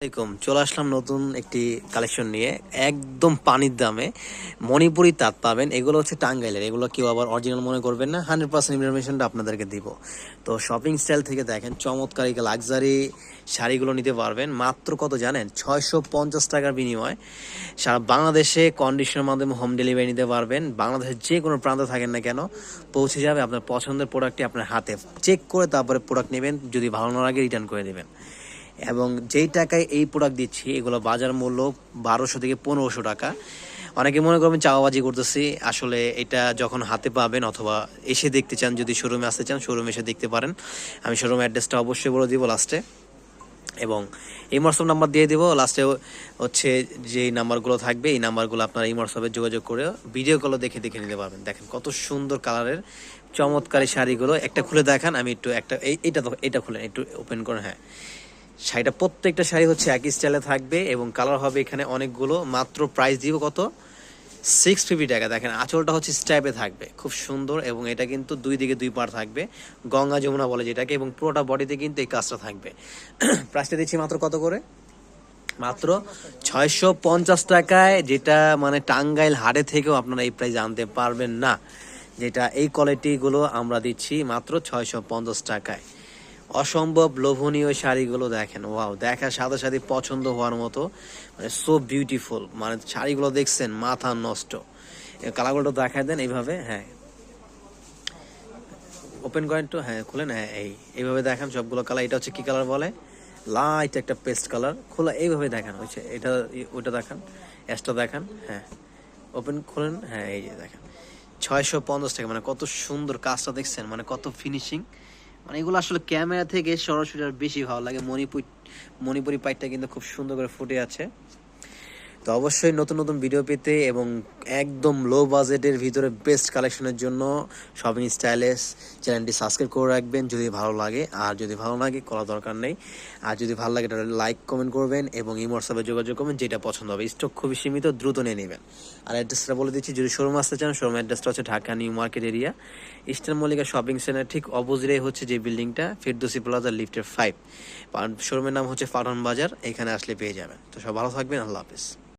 আসসালামাইকুম চলে আসলাম নতুন একটি কালেকশন নিয়ে। একদম পানির দামে। মণিপুরি তাঁত পাবেন। এগুলো হচ্ছে টাঙ্গাইলের। এগুলো কেউ আবার অরিজিনাল মনে করবেন না। হান্ড্রেড পার্সেন্ট ইনফরমেশনটা আপনাদেরকে দিব। তো শপিং স্টাইল থেকে দেখেন, চমৎকার লাক্সারি শাড়িগুলো নিতে পারবেন। মাত্র কত জানেন? ছয়শো পঞ্চাশ টাকার বিনিময়। সারা বাংলাদেশে কন্ডিশনের মাধ্যমে হোম ডেলিভারি নিতে পারবেন। বাংলাদেশের যে কোনো প্রান্তে থাকেন না কেন, পৌঁছে যাবে আপনার পছন্দের প্রোডাক্টটি আপনার হাতে। চেক করে তারপরে প্রোডাক্ট নেবেন। যদি ভালো না লাগে রিটার্ন করে দেবেন। এবং যেই টাকায় এই প্রোডাক্ট দিচ্ছি, এগুলো বাজার মূল্য বারোশো থেকে পনেরোশো টাকা। অনেকে মনে করবেন চাওয়াবাজি করতেছি, আসলে এটা যখন হাতে পাবেন অথবা এসে দেখতে চান, যদি শোরুমে আসতে চান শোরুমে এসে দেখতে পারেন। আমি শোরুম অ্যাড্রেসটা অবশ্যই বলে দিব লাস্টে এবং এই হোয়াটসঅ্যাপ নাম্বার দিয়ে দিব লাস্টে হচ্ছে যে নাম্বারগুলো থাকবে, এই নাম্বারগুলো আপনারা এই হোয়াটসঅ্যাপে যোগাযোগ করে ভিডিও কলও দেখে দেখে নিতে পারবেন। দেখেন কত সুন্দর কালারের চমৎকার শাড়িগুলো। একটা খুলে দেখান, আমি একটু একটা, এই এইটা এটা খুলে একটু ওপেন করেন হ্যাঁ। শাড়িটা প্রত্যেকটা শাড়ি হচ্ছে একই স্টাইলে থাকবে এবং কালার হবে এখানে অনেকগুলো, মাত্র প্রাইস দিব কত? সিক্স ফিফটি টাকা। দেখেন, আঁচলটা হচ্ছে স্ট্যাপে থাকবে। খুব সুন্দর এবং এটা কিন্তু দুই দিকে দুই পার থাকবে। গঙ্গা যমুনা বলে যেটাকে এবং পুরোটা বডিতে কিন্তু এই কাজটা থাকবে। প্রাইসটা দিচ্ছি মাত্র কত করে? মাত্র ছয়শো পঞ্চাশ টাকায়, যেটা মানে টাঙ্গাইল হাটে থেকেও আপনারা এই প্রাইস আনতে পারবেন না। যেটা এই কোয়ালিটিগুলো আমরা দিচ্ছি মাত্র ছয়শো পঞ্চাশ টাকায়। অসম্ভব লোভনীয় শাড়িগুলো দেখেন। ওয়াও, দেখার সাথে সাথে পছন্দ হওয়ার মতো। মানে সো বিউটিফুল মানে শাড়িগুলো দেখছেন, মাথা নষ্ট। কালারগুলো দেখায় দেন এইভাবে হ্যাঁ। ওপেন করেন তো হ্যাঁ খুলেন হ্যাঁ এই, এইভাবে দেখান সবগুলো কালার। এটা হচ্ছে কি কালার বলে? লাইট একটা পেস্ট কালার। খোলা, এইভাবে দেখান হচ্ছে এটা, ওইটা দেখান অ্যাসটা দেখান হ্যাঁ। ওপেন খুলেন হ্যাঁ এই যে দেখেন। ছয়শো পঞ্চাশ টাকা মানে কত সুন্দর কাজটা দেখছেন মানে কত ফিনিশিং মানে এগুলো আসলে ক্যামেরা থেকে সরাসরি বেশি ভালো লাগে। মণিপুর মণিপুরি পাইটটা কিন্তু খুব সুন্দর করে ফুটে আছে। তো অবশ্যই নতুন নতুন ভিডিও পেতে এবং একদম লো বাজেটের ভিতরে বেস্ট কালেকশনের জন্য শপিং স্টাইলেস চ্যানেলটি সাবস্ক্রাইব করে রাখবেন যদি ভালো লাগে। আর যদি ভালো লাগে করা দরকার নেই। আর যদি ভালো লাগে, তাহলে লাইক কমেন্ট করবেন এবং এই হোয়াটসঅ্যাপে যোগাযোগ করবেন, যেটা পছন্দ হবে। স্টক খুবই সীমিত, দ্রুত নিয়ে নেবেন। আর অ্যাড্রেসটা বলে দিচ্ছি, যদি শোরুম আসতে চান শোরুম অ্যাড্রেসটা হচ্ছে Dhaka new market area. Eastern Mallika shopping centre ঠিক অপোজিটে হচ্ছে যে বিল্ডিংটা ফেরদোসি প্লাজা লিফটের ফাইভ শোরুমের নাম হচ্ছে পাঠান বাজার এখানে আসলে পেয়ে যাবেন। তো সব ভালো থাকবেন, আল্লাহ হাফিজ।